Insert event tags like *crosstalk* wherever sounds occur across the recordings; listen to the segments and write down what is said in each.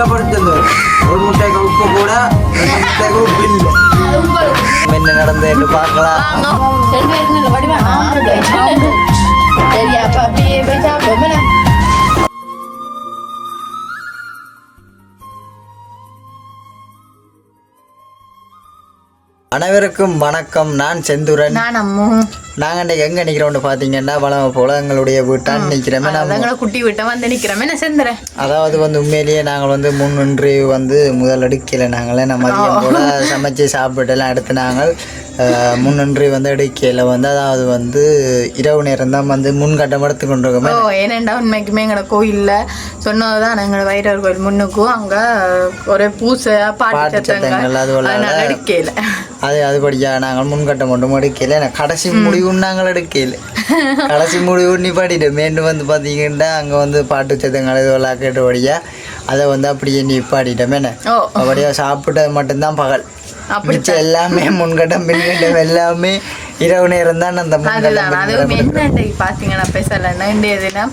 தெளிவாப்படுத்தது ஒரு முட்டைக்கு உப்பு கூட ரெண்டு முட்டைக்கு உப்பு இல்லை என்ன நடந்ததுன்னு பார்க்கலாம் ரெண்டு பேருக்கு நல்ல வடிவா சரி அப்ப அப்படியே போய் சாப்பிடுவோம் அனைவருக்கும் வணக்கம். நான் செந்துரன். நான் அம்மு. நாங்கள் இன்றைக்கு எங்கே நிற்கிறோம்னு பார்த்தீங்கன்னா வளம் போல எங்களுடைய வீட்டான் நிற்கிறோமே நம்ம. அதங்களை குட்டி விட்ட வந்து நிக்கிறோம் என்ன செந்துறேன் அதாவது வந்து உண்மையிலேயே நாங்கள் வந்து முன்னின்று வந்து முதல் எடுக்கல நாங்களே நம்ம மதியம் போல் சமைச்சு சாப்பிட்டுலாம் எடுத்து நாங்கள் முன்னின்று வந்து எடுக்கல வந்து அதாவது வந்து இரவு நேரம் தான் வந்து முன்கட்டம் எடுத்து கொண்டிருக்கோமே. ஓ ஏனண்டா உண்மைக்குமே எங்களோட கோயில்ல சொன்னதுதான் எங்களோட வைரவர் கோயில். முன்னுக்கும் அங்க ஒரே பூசை பாட்டு சத்தங்கள். அது எடுக்கல அது அதுபடியா நாங்கள் முன்கட்டம் மட்டும் எடுக்கல எனக்கு கடைசி முடிவு நாங்கள் எடுக்கல கடைசி முடிவு நீ பாடிட்டு மீண்டும் வந்து பார்த்தீங்கன்னா அங்கே வந்து பாட்டு சத்தங்கள் இதுவெல்லாம் கேட்டபடியா அதை வந்து அப்படியே நீ பாடிட்டோமே. என்ன ஓ. அப்படியே சாப்பிட்டது மட்டும்தான் பகல். மிச்சம் எல்லாமே முன்கட்டம் பின்கட்டம் எல்லாமே இரவு நேரம் தான் அந்த அதுதான். அதுவும் பின்கட்டம் என்ன இன்னைக்கு பார்த்தீங்கன்னா பேசலைன்னா இன்றைய தினம்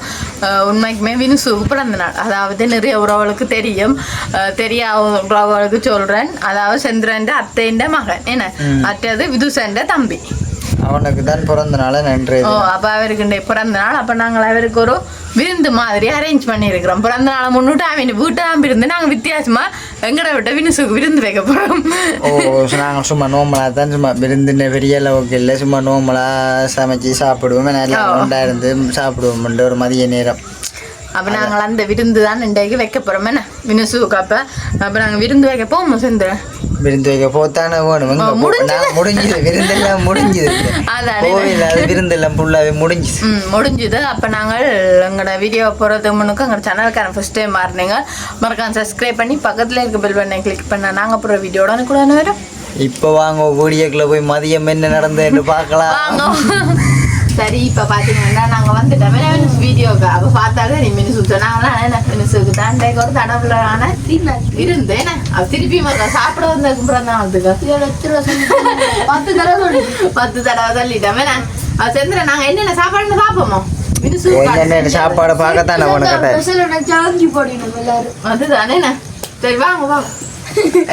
உண்மைக்குமே வினுசுக்கு பிறந்த நாள். அதாவது நிறைய உறவுகளுக்கு தெரியும். அஹ், தெரியாத உறவுகளுக்கு சொல்றேன். அதாவது செந்திரன் அத்தைன்ற மகன். என்ன? மற்றது விதுசன்ற தம்பி. அவனுக்கு தான் பிறந்த நாள நன்றி. ஓ அப்போ அவருக்கு பிறந்த நாள் அப்போ நாங்கள் அவருக்கு ஒரு விருந்து மாதிரி அரேஞ்ச் பண்ணியிருக்கிறோம். பிறந்த நாளை முன்னிட்டு அவன் வீட்டாம் இருந்து நாங்கள் வித்தியாசமா எங்கட விட்ட வினுசுக்கு விருந்து வைக்க போகிறோம் ஓ நாங்கள் சும்மா நோம்பலாக தான் சும்மா விருந்துன்னு பெரிய அளவுக்கு இல்லை. சும்மா நோம்பலாக சமைச்சு சாப்பிடுவோம். நல்லா உண்டா இருந்து சாப்பிடுவோம் ஒரு மதிய நேரம். அப்போ நாங்கள் அந்த விருந்து தான் இன்றைக்கு வைக்க போகிறோம் என்ன? வினுசுக்கு அப்போ அப்போ நாங்கள் விருந்து வைக்க போவோம் செந்துறேன் விருந்து வைக்க போத்தானே வேணும் முடிஞ்சுது. விருந்தெல்லாம் முடிஞ்சுது. கோவில் அது விருந்தெல்லாம் ஃபுல்லாகவே முடிஞ்சுது. ம் முடிஞ்சுது. அப்போ நாங்கள் எங்களோட வீடியோ போகிறதுக்கு முன்னுக்கு எங்கள் சேனலுக்கான ஃபஸ்ட் டைம் மாறினீங்க. மறக்காம சப்ஸ்கிரைப் பண்ணி பக்கத்தில் இருக்க பெல் பட்டனை கிளிக் பண்ண நாங்கள் போகிற வீடியோட கூட வரும் இப்போ வாங்க வீடியோக்குள்ள போய் மதியம் என்ன நடந்ததுன்னு பார்க்கலாம். வாங்க. சரி இப்போ பார்த்தீங்கன்னா நாங்கள் வந்துட்டோம். மினிஸ் வீடியோக்கு அப்போ பார்த்தாலே நீ மினிஸ் சொன்னாங்களா என்ன மினிஸுக்கு தாண்டைக்கு ஒரு தடவுல ஆனால் இருந்து என்ன அவ திருப்பி மறுக்கா சாப்பிட வந்ததுக்கு அப்புறம் தான் வந்துக்க *laughs* பத்து தடவை பத்து தடவை தள்ளிட்டோம் என்ன அவ செந்துற நாங்கள் என்னென்ன சாப்பாடுன்னு பார்ப்போமோ? சாப்பாடு பார்க்கத்தானே உனக்கு அதுதானே சரி வாங்க வாங்க.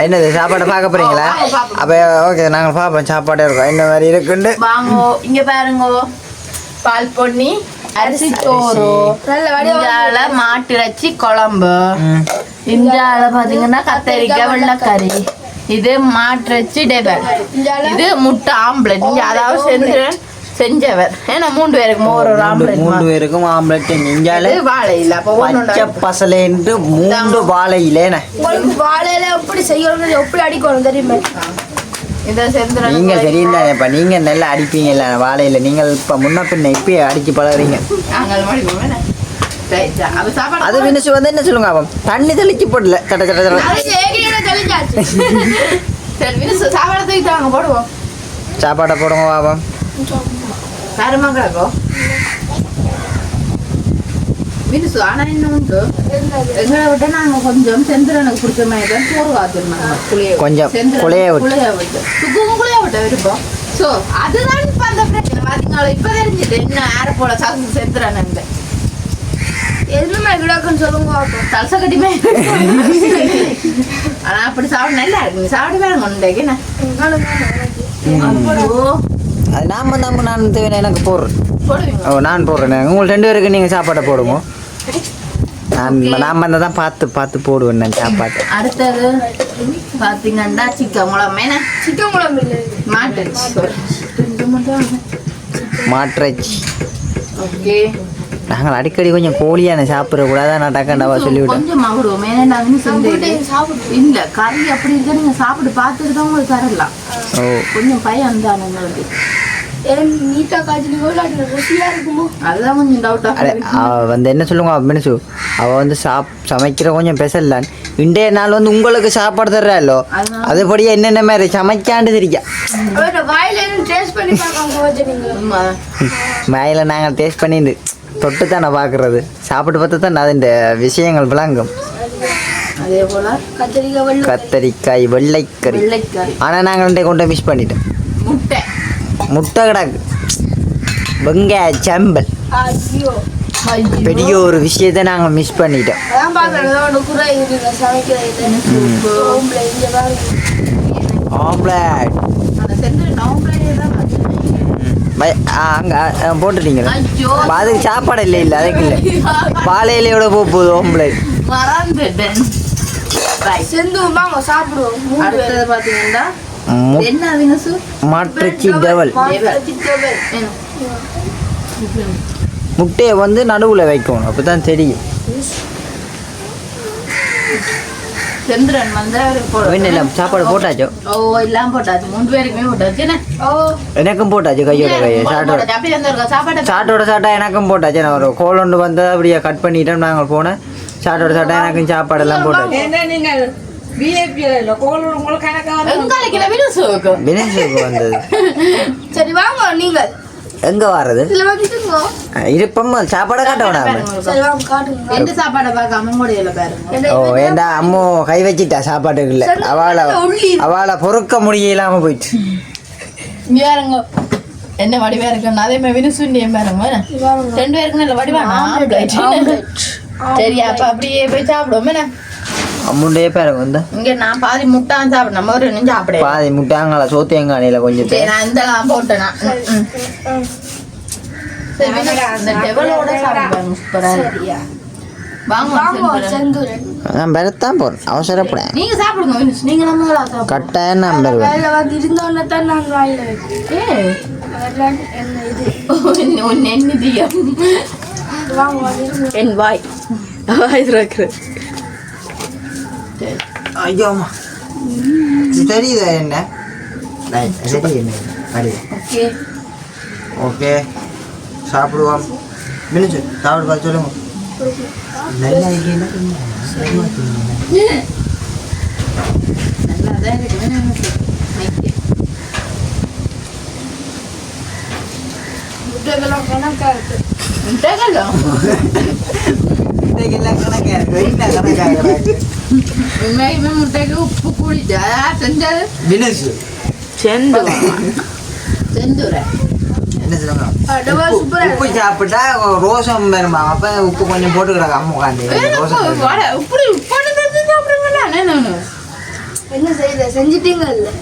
என்னது சாப்பாடு பார்க்க போறீங்களா? அப்போ ஓகே நாங்கள் பார்ப்போம். சாப்பாடு இருக்கும். என்ன மாதிரி இருக்குண்டு வாங்கோ இங்க பாருங்கோ. பால் பொன்னி அரிசி. சோறு இந்தியால மாட்டு இறைச்சி குழம்பு. இந்தியால பாத்தீங்கன்னா கத்தரிக்காய் வெள்ளைக்கறி இது மாட்டு இறைச்சி இது முட்டை ஆம்லெட் இங்க அதாவது செந்திரன் செஞ்சவர். ஏன்னா மூன்று பேருக்கு மோர் ஒரு ஆம்லெட் மூன்று பேருக்கும் ஆம்லெட் இது வாழை இல்ல அப்ப பச்சை பசலேன்ட்டு மூன்று வாழையிலேன உங்களுக்கு வாழையில எப்படி செய்யணும் எப்படி அடிக்கணும் தெரியுமா? இத செந்திரன் நீங்க தெரியும் தானே இப்ப நீங்க நல்லா அடிப்பீங்கல்ல வாழையில. நீங்கள் இப்ப முன்ன பின்ன இப்பயே அடிச்சு பழகுறீங்க. நாங்கள் அது வினுசு வந்து என்ன சொல்லுங்க அவன் தண்ணி தெளிச்சு போடல. சட்ட சட்ட சாப்பாடு போடுவோம். சாப்பாடை வினுசு ஆனா என்ன உண்டு எங்களை விட நாங்க கொஞ்சம் செந்திரனுக்கு பிடிச்ச மாதிரி தான் சோறு காத்திருந்தாங்க புளிய கொஞ்சம் விட்டு. புளிய விட்டு சுக்கும் புளிய விட்ட விருப்பம் சோ அதுதான் இப்ப அந்த பிரச்சனை பாத்தீங்களா இப்ப தெரிஞ்சுது என்ன ஆற போல சாசு செந்திரன் எதுவுமே விடாக்குன்னு சொல்லுங்க தலசை கட்டிமே ஆனா அப்படி சாப்பிட நல்லா இருக்கு சாப்பிட்டு பாருங்க உண்டைக்கு அது நாம நாம நான் தேவை எனக்கு போடுறேன் ஓ நான் போடுறேன் உங்களுக்கு ரெண்டு பேருக்கு நீங்கள் சாப்பாடை போடுங்க நான் நாம அந்த தான் பார்த்து பார்த்து போடுவேன் நான் சாப்பாடு. அடுத்தது பாத்தீங்கன்னா சிக்கன் குழம்பு என்ன? சிக்கன் குழம்பு இல்லை மாட்டு மாட்டிறைச்சி ஓகே நாங்கள் அடிக்கடி கொஞ்சம் கோழியான சாப்பிடக்கூடாது நான் டக்காண்டாவா சொல்லிவிட்டேன். கொஞ்சம் மகுடுவோம் ஏன்னா நாங்கள் இல்ல கறி அப்படி இருக்க? நீங்க சாப்பிட்டு பார்த்துட்டு தான் உங்களுக்கு தரலாம். ஓ. கொஞ்சம் பயம் தான் உங்களுக்கு. அவ வந்து என்ன சொல்லுங்க அவ மினிசு? அவள் வந்து சாப் சமைக்கிற கொஞ்சம் பெசல்லான். இன்றைய நாள் வந்து உங்களுக்கு சாப்பாடு தர்றாலோ அதுபடியா என்னென்ன மாதிரி சமைக்காண்டு தெரியா மேலே நாங்கள் டேஸ்ட் பண்ணிட்டு தொட்டு தானே பார்க்குறது. சாப்பிட்டு பார்த்து தான் அது இந்த விஷயங்கள் விளங்கும். அதே போல கத்திரிக்காய் வெள்ளை. கத்தரிக்காய் வெள்ளைக்கறி. ஆனால் நாங்கள் கொண்டு மிஸ் பண்ணிட்டோம். முட்டை. முட்டை கிடாக்கு வெங்காய சம்பல் பெரிய ஒரு விஷயத்தை நாங்கள் மிஸ் பண்ணிட்டோம். ஆம்லேட். அங்கே போட்டுட்டீங்களா? அதுக்கு சாப்பாடு இல்லை இல்லை அதுக்கு இல்லை. பாலையிலையோட போக போகுது ஆம்லேட். செந்து வாங்க சாப்பிடுவோம் மூணு பேர் அடுத்தது பாத்தீங்கன்னா மு- என்ன வினசு மாற்றுச்சி டெவல் முட்டையை வந்து நடுவில் வைக்கணும். அப்போ தான் தெரியும். சந்திரன் சாப்பாடு போட்டாச்சோ? ஓ எல்லாம் போட்டாச்சு. மூணு பேருக்குமே போட்டாச்சு. என்ன? ஓ. எனக்கும் போட்டாச்சு கையோட கையை. சாட்டோட. சாப்பாடு சாட்டோட சாட்டா எனக்கும் போட்டாச்சு. நான் ஒரு கோலொண்டு வந்து அப்படியே கட் பண்ணிட்டோம் நாங்கள் போனேன். சாட்டோட சாட்டா எனக்கும் சாப்பாடெல்லாம் போட்டாச்சு. *laughs* சரி வாங்க நீங்கள். எங்கே வர்றது இதில் வந்துட்டுங்க இருப்பம் சாப்பாடை காட்ட வேணாம் சரி வாங்க காட்டுங்க எந்த சாப்பாடை பார்க்காம முடியல பாருங்க. ஓ ஏண்டா அம்மோ கை வச்சிட்டா சாப்பாட்டுக்கு இல்லை. அவளை அவளை பொறுக்க முடியலாம போயிட்டு. என்ன வடிவா இருக்குன்னு. அதே மாதிரி வினசு நீ பாருங்க? ரெண்டு பேருக்கு நல்ல வடிவா. ஆம்லேட். சரி அப்ப அப்படியே போய் சாப்பிடுவோம் என்ன? அம்முண்டே பாருங்க வந்து. இங்க நான் பாதி முட்டான் சாப்பிட நம்ம ஒரு இன்னும் சாப்பிட பாதி முட்டாங்களா சோத்தியங்கானியில் கொஞ்சம் சரி நான் இந்த போட்டேன்? நான். ம், ம். சரி, வினு, இந்த டெவலோட சாப்பிடுவாங்க சூப்பரா இருக்கு. வாங்க வாங்க செந்தில். செந்துரன். நான் பெறத்தான் போகிறேன் அவசரப்பட நீங்க சாப்பிடுங்க நீங்க நம்ம கட்டாயம் நான் பெறுவேன் இருந்தோன்னே தான் நாங்கள் வாயில் என் வாய். வாய் திறக்குது. ஐயோ அம்மா தெரியுதா என்ன சரி என்ன அடி ஓகே சாப்பிடுவோம் மினிச்சு சாப்பிடு பார்த்து சொல்லுங்க நல்லா இருக்கீங்களா நல்லா தான் இருக்கு முட்டைக்கு உப்பு குடிச்சா செஞ்சது செந்து செந்துரை என்ன சொல்லுங்க டபுள் சூப்பராக உப்பு சாப்பிட்டா ரோசம் வருமா அப்ப உப்பு கொஞ்சம் போட்டுக்கிறாங்க அம்மா உட்காந்து என்ன செய்யுது செஞ்சிட்டீங்க இல்லை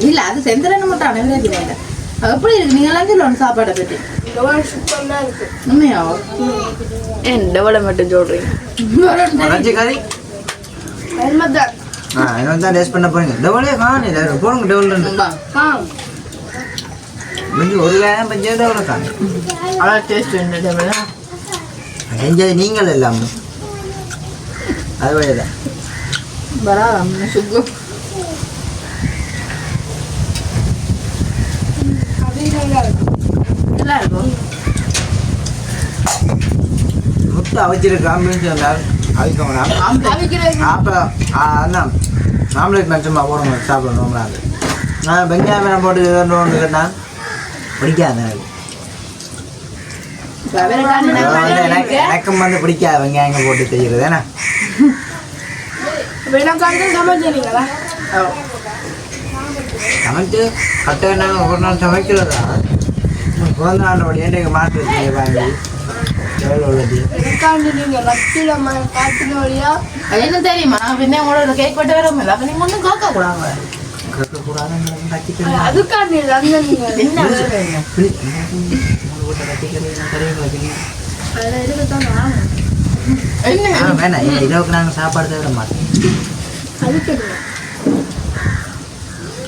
இல்ல அது செந்துரன்னு மட்டும் இல்லை எப்படி இருக்கு நீங்க எல்லாம் சொல்லணும் சாப்பாடை பற்றி டபுள் சூப்பராக இருக்கு உண்மையா ஏன் டெவலை மட்டும் சொல்றீங்க ஆ என்ன தான் டேஸ்ட் பண்ண போறீங்க டபுளே காணல போடுங்க ஆ கொஞ்சம் ஒரு வேலை பஞ்சம் டபுள் காணு அவ்வளோ டேஸ்ட் உண்டு டெவலா செஞ்சது நீங்கள் எல்லாம் அது வழிதான் அப்படியே நல்லா இருக்கு நல்லா இருக்கும் முட்டை அவிச்சிருக்கு வந்தால் அவிக்கோங்கண்ணா அவிக்கிறது. அப்போ அதான் ஆம்லேட் மட்டுமா போடணும் சாப்பிடணும் நான் வெங்காயம் போட்டு ஒன்று கேட்டால் பிடிக்காது எனக்கு. எனக்கும் வந்து பிடிக்காது வெங்காயம் போட்டு செய்கிறது ஏன்னா சமைச்சு கட்ட ஒரு நாள் சமைக்கிறதா? நீங்கள் ரத்தில காட்டின வழியா? அது என்ன தெரியுமா? பின்ன உங்களோட கேக் வெட்ட வரும் இல்லை அப்போ கேட்க கூடாது கட்டக்கூடாதுன்னு கட்டிக்கிறேன் அதுக்காண்டி என்ன வேணும்? இரவுக்கு நாங்கள் சாப்பாடு தவிர மாட்டோம். அதுக்கு இல்லை. ஒளியமான வீட்டை போடுறீங்க மங்க. இது இது போடலாம் டெக்கரேஷனும்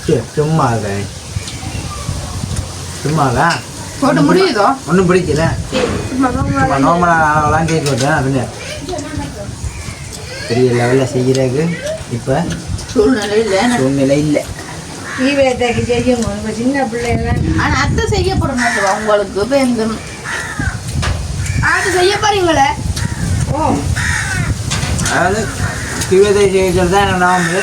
சரி சும்மா சும்மாவா. போட்டு முடியுதோ? ஒன்றும் பிடிக்கல. அளவெல்லாம் கேக் விட்டேன் அதுங்க. பெரிய லெவலில் செய்கிறதுக்கு இப்போ சூழ்நிலை இல்லை சூழ்நிலை இல்லை. ஈவேத்தைக்கு செய்யணும் இப்போ சின்ன பிள்ளைங்க ஆனா அத்தை செய்யப்பட மாட்டோம் உங்களுக்கு இப்போ இந்த அது செய்ய போறீங்களே? அதாவது கிவத்தை செய்கிறது தான் நான் வந்து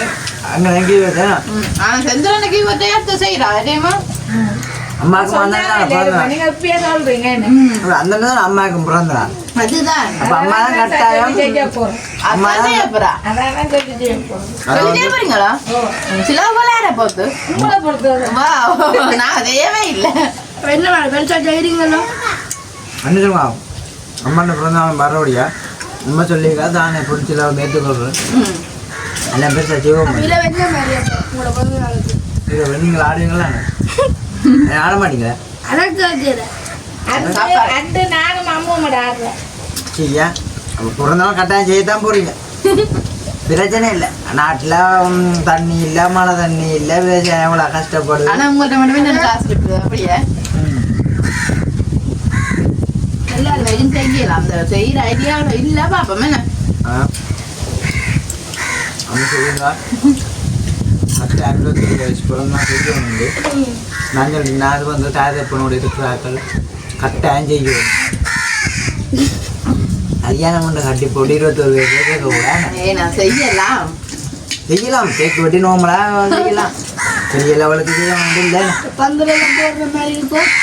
அங்கே கிவத்தை ம், ஆனா செந்திரனுக்கு இவத்தை அத்தை செய்யறா அதேமா அம்மாவுக்கு வந்தாங்க பிறந்த நாள் நீங்க இப்பயே சொல்றீங்க என்ன? அந்த நேரம் அம்மாவுக்கு பிறந்த நாள் அதுதான். அப்ப அம்மா தான் கட்டாயம். அம்மா அதான் தான் சொல்லிட்டே போறீங்களா சில விளையாட போகுது உங்களை பொறுத்தவரை வா நான் செய்யவே இல்லை. என்ன வேலை பெருசா செய்றீங்களோ என்ன சொல்லுவா அம்மாண்ட பிறந்த நாள் மறுபடியா? அம்மா சொல்லியிருக்கா தானே பிடிச்சல ம். எல்லாம் பிறந்த நாளுக்கு இதை நீங்கள் ஆடுவீங்களா? ஆட மாட்டீங்களா? சரியா? கட்டாயம் செய்யத்தான் போறீங்க. பிரச்சனை இல்லை. நாட்டில் தண்ணி இல்லை மழை தண்ணி இல்லை எவ்வளோ கஷ்டப்படுது ஆனா உங்கள்ட்ட மட்டுமே நான் காசு இருக்குது அப்படியே ம். எல்லாரும் வெறும் செய்யலாம் அந்த செய்யற ஐடியா இல்ல பாப்போம் என்ன ஆ அம்மா சொல்லுங்க ஃபஸ்ட்டு ஐம்பத்தி வயசு பிறந்த நாள் செய்யணும் நாங்கள் நான் வந்து தாயதப்பனோட இருக்கிறார்கள் கட்டாயம் செய்யணும் கல்யாணம் பண்ண கட்டி போட்டு இருபத்தொரு வயசு கூட நான் செய்யலாம் செய்யலாம் கேக் வெட்டி நோம்பலா செய்யலாம் பெரிய லெவலுக்கு செய்ய வேண்டிய இல்லை பந்தலாம் போடுற மாதிரி இருக்கும் ஆனா எனக்கு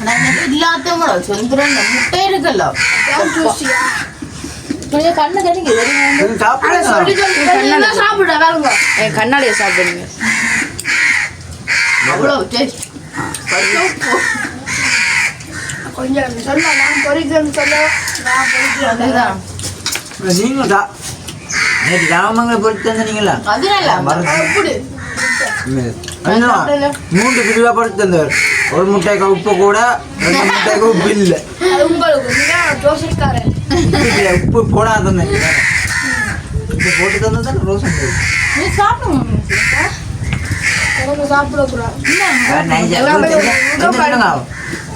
இல்லாதவங்களோ சொந்தரம் முட்டை இருக்குல்ல கொஞ்சம் கண்ணு கடிங்க. கொஞ்சம் சாப்பிடுங்க. சொல்லி சொல்லி சாப்பிட வேறுங்க என் கண்ணாடியை சாப்பிடுங்க அவ்வளோ டேஸ்ட் கொஞ்சம் சொல்ல நான் பொறிக்கிறேன்னு சொல்ல. நான் பொறிக்கிறேன். நீங்களும் சா நேற்று ராமங்களை பொறுத்து தந்தீங்களா அது நல்லா அப்படி. மூன்று பிரிவா பொறுத்து தந்தவர். ஒரு முட்டைக்கு உப்பு கூட ரெண்டு முட்டைக்கு உப்பு இல்லை. உப்பு இல்லை, உப்பு போட்டு தந்தது ரோசன்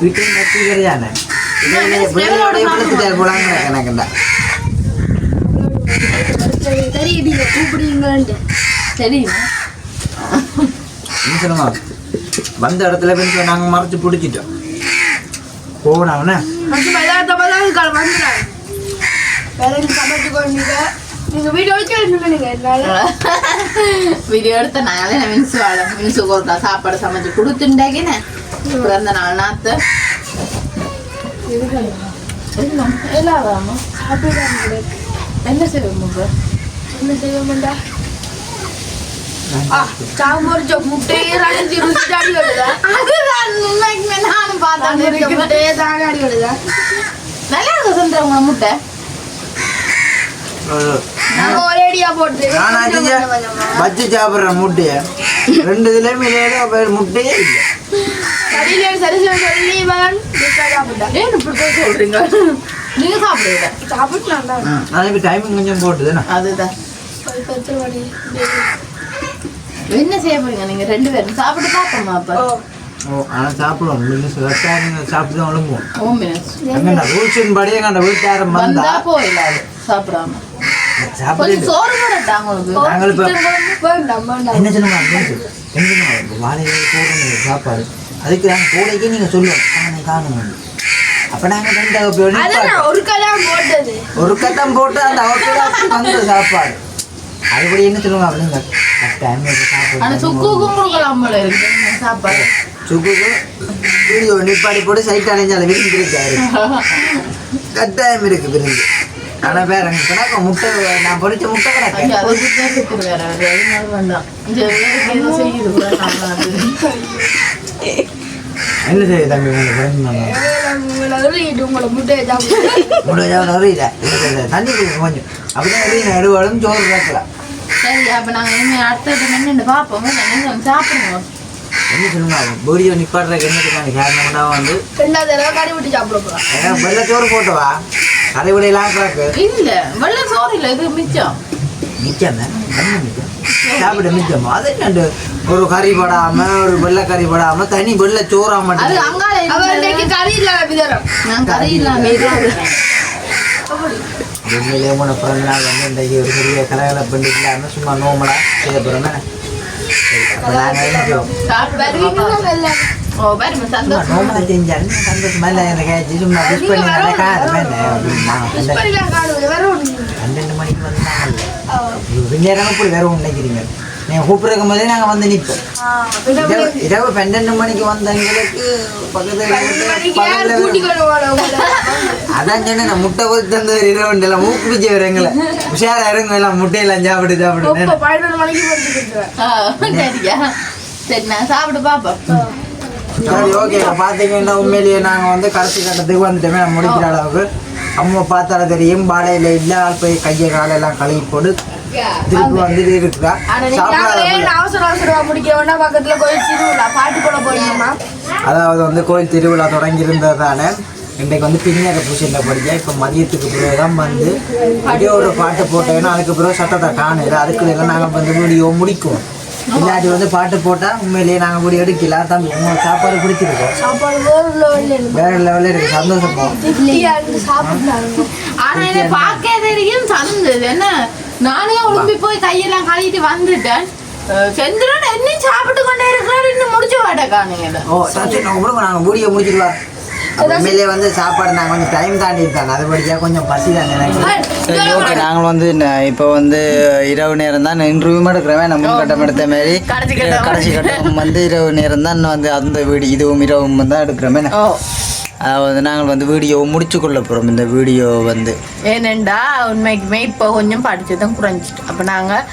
வீட்டில் கிடையாது போலாங்க எனக்குண்டா தெரியுமா? வந்த இடத்துல போய் நாங்கள் மறைச்சு பிடிச்சிட்டோம். போனாங்கண்ணே? நீங்க வீடியோ வீடியோ எடுத்த நாங்களே மின்சு வாழ மின்சு கொடுத்தா சாப்பாடு சமைச்சு கொடுத்துட்டாக்கினே பிறந்த நாள் நாத்து. என்ன செய்வோம் என்ன செய்ய மாட்டா சாம்பரிச்ச முட்டையே ராஜி ருசி அடி வருதா அதுதான் உண்மைக்குமே நானும் இருக்குது முட்டையே தானே அடி வருதா நல்லா இருக்கு சொல்றவங்க முட்டை நாங்க ஒரே அடியா போட்டு நான் அதிக வச்சு சாப்பிட்றேன் முட்டையை ரெண்டு இதுலேயுமே இல்லை முட்டையே இல்லை கடையில சரி சரி சொல்லி மகன் சாப்பிட்டா ஏன் இப்படி போய் சொல்றீங்க நீங்க சாப்பிடுங்க தான் நாளைக்கு டைமிங் கொஞ்சம் போட்டுதுண்ணா அதுதான் ஒரு பத்து மணி என்ன செய்ய போறீங்க? நீங்க ரெண்டு பேரும் சாப்பிட்டு பார்ப்போமா அப்ப? ஓ. ஆனால் சாப்பிடுவோம். மினிஸ் கரெக்டாக சாப்பிட்டு தான் ஒழுங்குவோம் ஓ ரூல்ஸின் படி வீட்டாரம் வந்தா போயிடாது சாப்பிடாம. கொஞ்சம் சோறு உங்களுக்கு? நாங்கள் இப்போ என்ன சொல்லுங்க என்ன சொல்லுங்க? சாப்பாடு. அதுக்கு நாங்கள் கோடைக்கே நீங்கள் சொல்லுவோம் காணும் காணும் அப்போ ரெண்டு ஒரு கல்யாணம் போட்டது. ஒரு கட்டம் போட்டு அந்த வந்த சாப்பாடு. அதுபடி என்ன சொல்லுவாங்க அப்படிங்க சாப்பாடு சுக்குக்கும் கொடுக்கலாம் போல இருக்கு. சாப்பாடு? சுக்குக்கு வீடியோ நிப்பாடி போட்டு சைட் அலைஞ்சால விருந்து இருக்காரு கட்டாயம் இருக்கு விருந்து. ஆனால் வேற கிடக்க முட்டை நான் பொரிச்ச முட்டை கிடக்க என்ன செய்ய தம்பி உங்களுக்கு தண்ணி கொஞ்சம். அப்படியே அறிய எடுவாலும் சோறு கேட்கலாம் சரி அப்ப நாங்க இனிமே அடுத்த மென்னு பார்ப்போம். சாப்பிடுங்க. என்ன சொல்லுங்க வீடியோ நிப்பாடுறதுக்கு என்னதுக்கான காரணம்னா வந்து ரெண்டாவது தடவை கறி விட்டு சாப்பிட ஏன்னா வெள்ளச்சோறு போட்டவா. கடைவிடையெல்லாம் கிடக்கு. இல்ல வெள்ளை சோறு இல்ல இது மிச்சம். மிச்சம் மிச்சம்? சாப்பிட மிச்சம்? அது ஒரு கறி படாம ஒரு வெள்ளை கறி படாம தனி வெள்ளை சோறா. இன்னைக்கு கறி இல்லாத விதரம் நான் கறி இல்லாம இருக்கிறேன். உண்மையிலேயே போன பிறந்த நாள் வந்து இன்றைக்கு ஒரு பெரிய கலகல சும்மா நோமலா செய்ய நடக்காது பன்னெண்டு மணிக்கு அப்படி வேற ஒன்று நினைக்கிறீங்க. நீங்கள் கூப்பிடுறக்கும் போதே நாங்கள் வந்து நிற்போம் இரவு இரவு பன்னெண்டு மணிக்கு வந்த எங்களுக்கு பக்கத்தில். அதான் சொன்னேன் முட்டை கொத்து தந்த இரவு எல்லாம் ஊக்குவிச்சு வரீங்களே உஷாரா இருங்க எல்லாம் முட்டையெல்லாம் சாப்பிட்டு நான் சாப்பிட்டு பாப்போம். சரி ஓகே பார்த்தீங்கன்னா உண்மையிலேயே நாங்கள் வந்து கடைசி கட்டத்துக்கு வந்துட்டோமே நம்ம முடிக்கிற அளவுக்கு. அம்மா பார்த்தால தெரியும் பாடையில் இல்லை ஆள் போய் கையை காலெல்லாம் கழுவி போட்டு திருப்பி வந்துட்டு இருக்கிறா அவசர அவசரமா முடிக்க வேண்டாம் பக்கத்துல கோயில் திருவிழா பாட்டு போட போறீங்கம்மா. அதாவது வந்து கோயில் திருவிழா தொடங்கி இருந்ததால இன்றைக்கு வந்து பின்னேற பூசையில் படிக்க இப்போ மதியத்துக்கு பிறகு தான் வந்து அப்படியே ஒரு பாட்டு போட்டேன்னா அதுக்கு பிறகு சத்தத்தை காணுது. அதுக்குள்ள நாங்கள் வந்து வீடியோ முடிக்கும் இல்லாட்டி வந்து பாட்டு போட்டால் உண்மையிலேயே நாங்கள் வீடியோ எடுக்கல. தம்பி உங்களுக்கு சாப்பாடு பிடிச்சிருக்கோம். சாப்பாடு வேறு லெவலில் இருக்கு. வேற லெவலில் இருக்குது சந்தோஷம் பார்க்க தெரியும் சந்தது என்ன? நானே உளும்பி போய் கையெல்லாம் கழுவிட்டு வந்துட்டேன். செந்திரன் என்னையும் சாப்பிட்டு கொண்டே இருக்கிறாரு. இன்னும் முடிச்ச வாட்ட காணுங்க. ஓ சரி நான் விடுங்க நாங்கள் வீடியோ முடிச்சிட்டு வரோம் உண்மையிலே வந்து சாப்பாடு நாங்கள் கொஞ்சம் டைம் தாண்டி இருக்காங்க அது படிக்கா கொஞ்சம் பசி தான் எனக்கு. சரி ஓகே நாங்கள் வந்து இப்போ வந்து இரவு நேரம் தான் இன்டர்வியூ எடுக்கிறவன் நம்ம கட்டம் எடுத்த மாதிரி கடைசி கட்டம். வந்து இரவு நேரம் தான் வந்து அந்த வீடு இதுவும் இரவும் தான் எடுக்கிறோமே. அதாவது நாங்கள் வந்து வீடியோ முடிச்சு கொள்ள போகிறோம் இந்த வீடியோ வந்து. ஏனெண்டா உண்மைக்குமே இப்போ கொஞ்சம் படிச்சதும் குறைஞ்சிட்டு. அப்போ நாங்கள்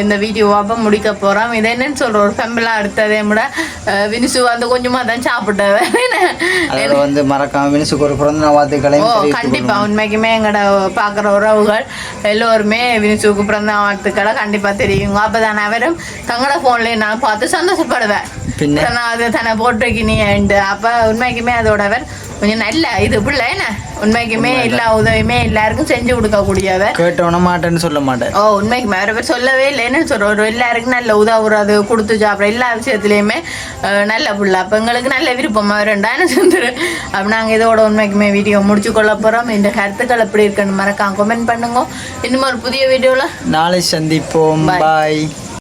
இந்த வீடியோவை அப்போ முடிக்க போகிறோம் இது என்னன்னு சொல்கிறோம் ஒரு ஃபெம்பிளாக அடுத்ததே விட அஹ், வினிசு வந்து கொஞ்சமாக தான் சாப்பிட்டவன் அதில் வந்து மறக்காம மினிசுக்கு ஒரு பிறந்த ஓ வாழ்த்துக்களையும் கண்டிப்பா. உண்மைக்குமே எங்கட பார்க்குற உறவுகள் எல்லோருமே வினிசுக்கு பிறந்த வாழ்த்துக்களை கண்டிப்பா தெரியுங்க அப்பதான் அவரும் தங்களோட ஃபோன்லேயே நான் பார்த்து சந்தோஷப்படுவேன். பின்ன? அது தன்னை போட்டிருக்கினீண்டு அப்ப உண்மைக்குமே அதோட அவர் கொஞ்சம் நல்ல இது பிள்ளை என்ன? உண்மைக்குமே எல்லா உதவியுமே எல்லாருக்கும் செஞ்சு கொடுக்கக்கூடியவர் கேட்டவன மாட்டேன்னு சொல்ல மாட்டேன். ஓ உண்மைக்கு வேற பேர் சொல்லவே இல்லைன்னு சொல்கிறோம் ஒரு எல்லாருக்கும் நல்ல உதவுறது கொடுத்து சாப்பிட்ற எல்லா விஷயத்துலையுமே நல்ல புள்ள. அப்போ எங்களுக்கு நல்ல விருப்பமாக ரெண்டாயிரம் செஞ்சிரு அப்போ நாங்கள் இதோட உண்மைக்குமே வீடியோ முடிச்சு கொள்ள போகிறோம் இந்த கருத்துக்கள் எப்படி இருக்குன்னு மறக்காம கமெண்ட் பண்ணுங்க. இன்னும் ஒரு புதிய வீடியோவில் நாளை சந்திப்போம். பாய்